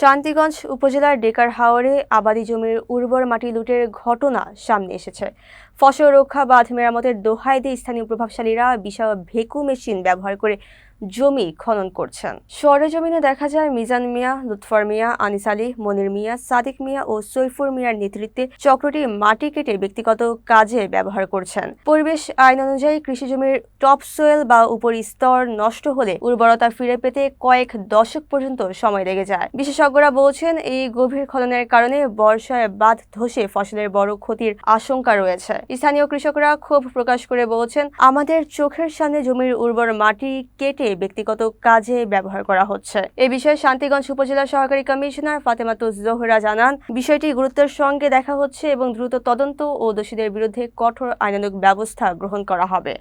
শান্তিগঞ্জ উপজেলার ডেকার হাওরে আবাদি জমির উর্বর মাটি লুটের ঘটনা সামনে এসেছে। ফসল রক্ষা বাঁধ মেরামতের দোহাই দিয়ে স্থানীয় প্রভাবশালীরা বিশাল ভেকু মেশিন ব্যবহার করে জমি খনন করছেন। সরেজমিনে দেখা যায় মিজান মিয়া, লুৎফর মিয়া, আনিস আলী, মনির মিয়া, সাদিক মিয়া ও সৈফুর মিয়ার নেতৃত্বে চক্রটি মাটি কেটে ব্যক্তিগত কাজে ব্যবহার করছেন। পরিবেশ আইন অনুযায়ী কৃষি জমির টপ সোয়েল বা উপরি স্তর নষ্ট হলে উর্বরতা ফিরে পেতে কয়েক দশক পর্যন্ত সময় লেগে যায়। বিশেষজ্ঞরা বলছেন, এই গভীর খননের কারণে বর্ষায় বাঁধ ধসে ফসলের বড় ক্ষতির আশঙ্কা রয়েছে। স্থানীয় কৃষকরা ক্ষোভ প্রকাশ করে বলছেন, আমাদের চোখের সামনে জমির উর্বর মাটি কেটে ব্যক্তিগত কাজে ব্যবহার করা হচ্ছে। এ বিষয়ে শান্তিগঞ্জ উপজেলা সহকারী কমিশনার ফাতেমাতুজ জোহরা জানান, বিষয়টি গুরুত্বের সঙ্গে দেখা হচ্ছে এবং দ্রুত তদন্ত ও দোষীদের বিরুদ্ধে কঠোর আইনানুগ ব্যবস্থা গ্রহণ করা হবে।